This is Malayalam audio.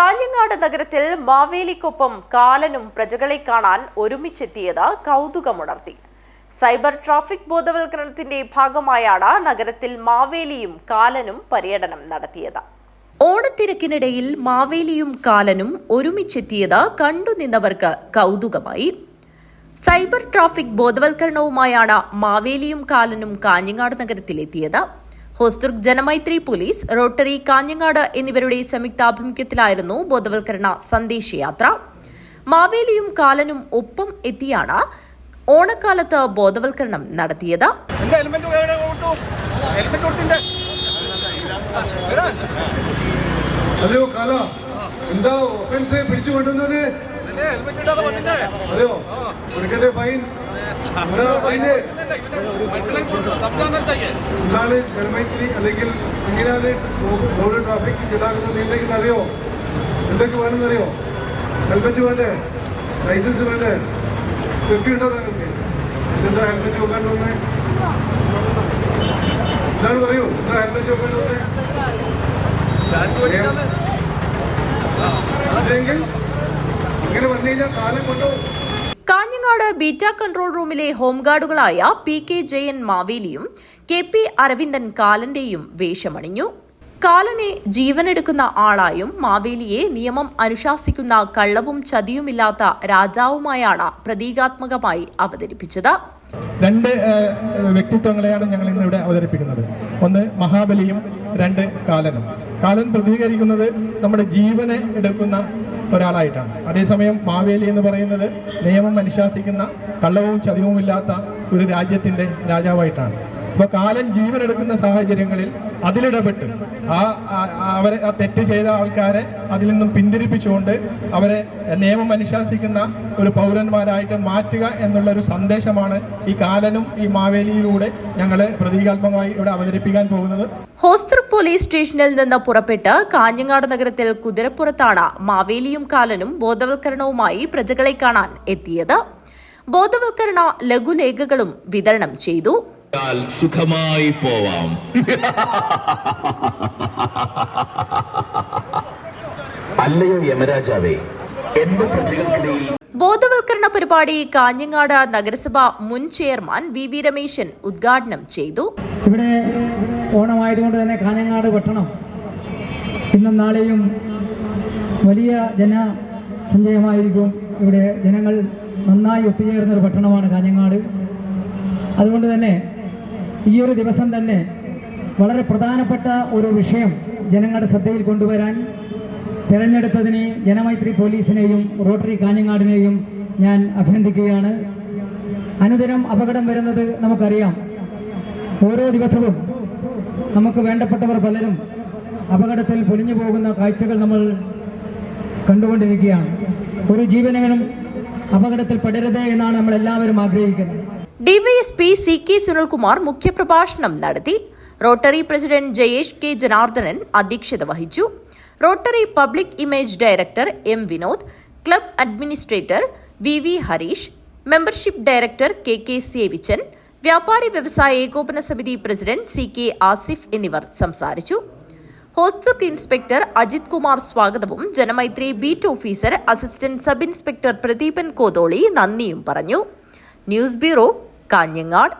കാഞ്ഞങ്ങാട് നഗരത്തിൽ മാവേലിക്കൊപ്പം കാലനും പ്രജകളെ കാണാൻ ഒരുമിച്ചെത്തിയത് കൗതുകമുണർത്തി. സൈബർ ട്രാഫിക് ബോധവൽക്കരണത്തിന്റെ ഭാഗമായാണ് നഗരത്തിൽ മാവേലിയും കാലനും പര്യടനം നടത്തിയത്. ഓണത്തിരക്കിനിടയിൽ മാവേലിയും കാലനും ഒരുമിച്ചെത്തിയത് കണ്ടുനിന്നവർക്ക് കൗതുകമായി. സൈബർ ട്രാഫിക് ബോധവൽക്കരണവുമായാണ് മാവേലിയും കാലനും കാഞ്ഞങ്ങാട് നഗരത്തിലെത്തിയത്. ഹോസ്ദുർഗ് ജനമൈത്രി പോലീസ് റോട്ടറി കാഞ്ഞങ്ങാട് എന്നിവരുടെ സംയുക്താഭിമുഖ്യത്തിലായിരുന്നു ബോധവൽക്കരണ സന്ദേശയാത്ര. മാവേലിയും കാലനും ഒപ്പം എത്തിയാണ് ഓണക്കാലത്ത് ബോധവൽക്കരണം നടത്തിയത്. അതെയോ കാല? എന്താ ഒഫൻസ് പിടിച്ചു കൊണ്ടുവന്നത്? ഹെൽമെറ്റ് ഇടാതെ വന്നിട്ടേ. അതെയോ? ഫൈൻ എന്താണ് ജനമൈത്രി അല്ലെങ്കിൽ എങ്ങനെയാണ് റോഡ് ട്രാഫിക് ഗതാഗതം നിയന്ത്രിക്കുന്നത് അറിയോ? എന്തൊക്കെ വേണമെന്നറിയോ? ഹെൽമെറ്റ് വേണ്ടേ? ലൈസൻസ് വേണ്ടേ? ഇതൊക്കെ ഉണ്ടോ താങ്കൾക്ക്? എന്താ ഹെൽമെറ്റ് വെക്കാൻ തോന്നേ എന്താണ് പറയൂ? എന്താ ഹെൽമെറ്റ് വെക്കാൻ തോന്നേ അല്ലെങ്കിൽ ഇങ്ങനെ വന്നു കഴിഞ്ഞാൽ കാലം കൊണ്ടോ കാഞ്ഞങ്ങാട് ബീറ്റ കൺട്രോൾ റൂമിലെ ഹോംഗാർഡുകളായ പി കെ ജയൻ മാവേലിയും കെ പി അരവിന്ദൻ കാലന്റെയും വേഷമണിഞ്ഞു. കാലനെ ജീവനെടുക്കുന്ന ആളായും മാവേലിയെ നിയമം അനുശാസിക്കുന്ന കള്ളവും ചതിയുമില്ലാത്ത രാജാവുമായാണ് പ്രതീകാത്മകമായി അവതരിപ്പിച്ചത്. രണ്ട് വ്യക്തിത്വങ്ങളെയാണ് ഞങ്ങൾ ഇന്ന് ഇവിടെ അവതരിപ്പിക്കുന്നത്. ഒന്ന് മഹാബലിയും രണ്ട് കാലനും. കാലൻ പ്രതികരിക്കുന്നത് നമ്മുടെ ജീവനെ എടുക്കുന്ന ഒരാളായിട്ടാണ്. അതേസമയം മാവേലി എന്ന് പറയുന്നത് നിയമം അനുശാസിക്കുന്ന കള്ളവും ചതിവുമില്ലാത്ത ഒരു രാജ്യത്തിന്റെ രാജാവായിട്ടാണ്. അപ്പൊ കാലൻ ജീവൻ എടുക്കുന്ന സാഹചര്യങ്ങളിൽ അതിലിടപെട്ട് ആ അവരെ ആ തെറ്റ് ചെയ്ത ആൾക്കാരെ അതിൽ നിന്നും പിന്തിരിപ്പിച്ചുകൊണ്ട് അവരെ നിയമം അനുശാസിക്കുന്ന ഒരു പൗരന്മാരായിട്ട് മാറ്റുക എന്നുള്ള ഒരു സന്ദേശമാണ് ഈ കാലനും ഈ മാവേലിയിലൂടെ ഞങ്ങൾ പ്രതീകാത്മകമായി ഇവിടെ അവതരിപ്പിക്കാൻ പോകുന്നത്. ഹോസ്റ്റർ പോലീസ് സ്റ്റേഷനിൽ നിന്ന് പുറപ്പെട്ട് കാഞ്ഞങ്ങാട് നഗരത്തിൽ കുതിരപ്പുറത്താണ് മാവേലിയും കാലനും ബോധവൽക്കരണവുമായി പ്രജകളെ കാണാൻ എത്തിയത്. ബോധവൽക്കരണ ലഘുലേഖകളും വിതരണം ചെയ്തു. സുഖമായി പോവാം. അല്ലയോ യമരാജാവേ എന്റെ പ്രജകൾക്കിടയിൽ ബോധവൽക്കരണ പരിപാടി കാഞ്ഞങ്ങാട് നഗരസഭ മുൻ ചെയർമാൻ വി വി രമേശൻ ഉദ്ഘാടനം ചെയ്തു. ഇവിടെ ഓണമായതുകൊണ്ട് തന്നെ കാഞ്ഞങ്ങാട് പട്ടണം ഇന്നും നാളെയും വലിയ ജനസഞ്ചയമായിരിക്കും ഇവിടെ ജനങ്ങൾ നന്നായി ഒത്തുചേർന്ന ഒരു പട്ടണമാണ് കാഞ്ഞങ്ങാട്. അതുകൊണ്ട് തന്നെ ഈ ഒരു ദിവസം തന്നെ വളരെ പ്രധാനപ്പെട്ട ഒരു വിഷയം ജനങ്ങളുടെ ശ്രദ്ധയിൽ കൊണ്ടുവരാൻ തിരഞ്ഞെടുത്തതിന് ജനമൈത്രി പോലീസിനെയും റോട്ടറി കാഞ്ഞങ്ങാടിനെയും ഞാൻ അഭിനന്ദിക്കുകയാണ്. അനുദിനം അപകടം വരുന്നത് നമുക്കറിയാം. ഓരോ ദിവസവും നമുക്ക് വേണ്ടപ്പെട്ടവർ പലരും അപകടത്തിൽ പൊലിഞ്ഞു പോകുന്ന കാഴ്ചകൾ നമ്മൾ കണ്ടുകൊണ്ടിരിക്കുകയാണ്. ഒരു ജീവനെങ്കിലും അപകടത്തിൽ പെടരുത് എന്നാണ് നമ്മൾ എല്ലാവരും ആഗ്രഹിക്കുന്നത്. ഡിവൈഎസ്പി സി കെ സുനിൽകുമാർ മുഖ്യപ്രഭാഷണം നടത്തി. Rotary president Jayesh K Janardhanan അധ്യക്ഷത വഹിച്ചു. Rotary public image director M Vinod club administrator V V Harish membership director K K Sevichan വ്യാപാരി വ്യവസായ ഏകോപന സമിതി പ്രസിഡന്റ് സി കെ ആസിഫ് എന്നിവർ സംസാരിച്ചു. ഹോസ്തുക് ഇൻസ്പെക്ടർ അജിത് കുമാർ സ്വാഗതവും Janamaithri beat officer assistant sub inspector Pradeepan Kotholi നന്ദിയും പറഞ്ഞു. News bureau Kanhangad